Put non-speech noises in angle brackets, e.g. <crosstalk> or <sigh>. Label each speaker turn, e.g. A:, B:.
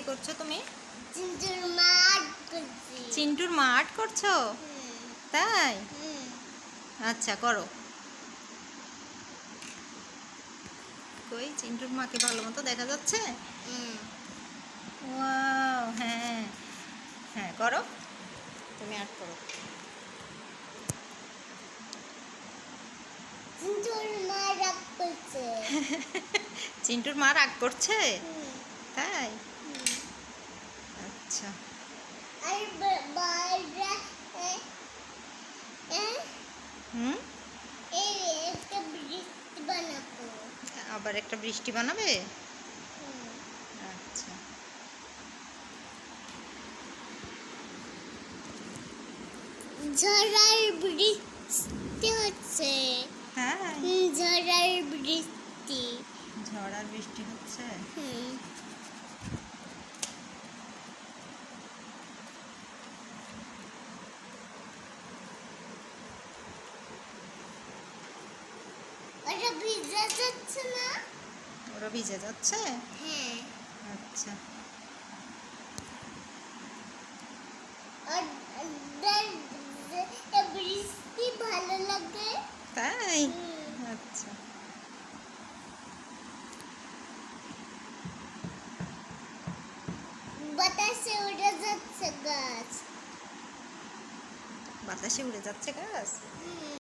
A: কি করছ তুমি?
B: চিন্টুর
A: মা আর্ট করছ। তাই? আচ্ছা করো। কই চিন্টুর মাকে ভালো মতো দেখা যাচ্ছে? ওয়াও হ্যাঁ। হ্যাঁ করো। তুমি আর্ট করো।
B: চিন্টুর মা রাগ করছে। <laughs>
A: চিন্টুর মা রাগ করছে
B: হুম,
A: তাই
B: হুম।
A: আচ্ছা
B: আর ব- বড়রা এ, এ,
A: হুম? আবার একটা বৃষ্টি বানাবে? আচ্ছা।
B: ঝড়ার বৃষ্টি হচ্ছে।
A: হ্যাঁ।
B: ঝড়ার বৃষ্টি।
A: ঝড় আর বৃষ্টি হচ্ছে?
B: হুম। ওটা ভিজে যাচ্ছে না?
A: ওরা ভিজে যাচ্ছে?
B: হ্যাঁ।
A: আচ্ছা।
B: বৃষ্টি ভালো লাগে?
A: তাই? আচ্ছা।
B: বাতাসে উড়ে যাচ্ছে গাছ।
A: বাতাসে উড়ে যাচ্ছে গাছ?